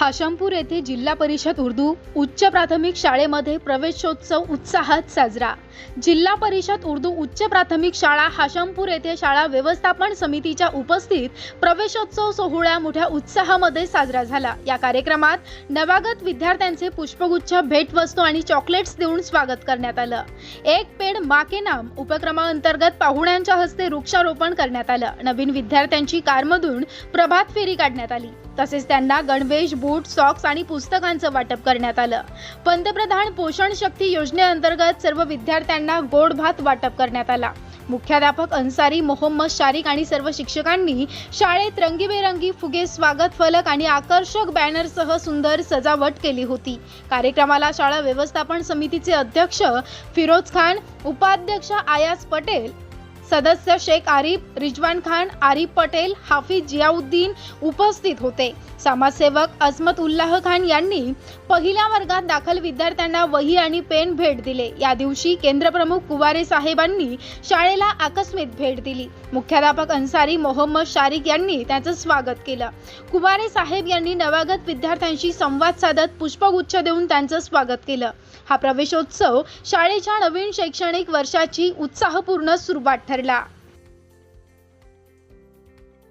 हाशमपूर येथे जिल्हा परिषद उर्दू उच्च प्राथमिक शाळेमध्ये प्रवेशोत्सव उत्साहात साजरा. जिल्हा परिषद उर्दू उच्च प्राथमिक शाळा हाशमपूर येथे शाळा व्यवस्थापन समितीच्या उपस्थित प्रवेशोत्सव सोहळा मोठ्या उत्साहामध्ये साजरा झाला. या कार्यक्रमात नवागत विद्यार्थ्यांचे पुष्पगुच्छ भेटवस्तू आणि चॉकलेट्स देऊन स्वागत करण्यात आलं. एक पेड माके नाम उपक्रमाअंतर्गत पाहुण्यांच्या हस्ते वृक्षारोपण करण्यात आलं. नवीन विद्यार्थ्यांची कारमधून प्रभात फेरी काढण्यात आली. तसेच त्यांना गणवेश बूट सॉक्स आणि पुस्तकांचं वाटप करण्यात आलं. पंतप्रधान पोषण शक्ती योजनेअंतर्गत सर्व विद्यार्थ्यांना गोड भात वाटप करण्यात आला. मुख्याध्यापक अन्सारी मोहम्मद शारिक आणि सर्व शिक्षकांनी शाळेत रंगीबेरंगी फुगे स्वागत फलक आणि आकर्षक बॅनरसह सुंदर सजावट केली होती. कार्यक्रमाला शाळा व्यवस्थापन समितीचे अध्यक्ष फिरोज खान उपाध्यक्ष आयास पटेल सदस्य शेख आरिफ रिजवान खान आरिफ पटेल हाफिज जियाउद्दीन उपस्थित होते. समाजसेवक अजमत उल्लाह खान यांनी पहिल्या वर्गात दाखल विद्यार्थ्यांना वही आणि पेन भेट दिले. या दिवशी केंद्रप्रमुख कुवारे साहेबांनी शाळेला आकस्मिक भेट दिली. मुख्याध्यापक अन्सारी मोहम्मद शारिक यांनी त्याचं स्वागत केलं. कुवारे साहेब यांनी नवागत विद्यार्थ्यांशी संवाद साधत पुष्पगुच्छ देऊन त्यांचं स्वागत केलं. हा प्रवेशोत्सव शाळेच्या नवीन शैक्षणिक वर्षाची उत्साहपूर्ण सुरुवात ठरली. la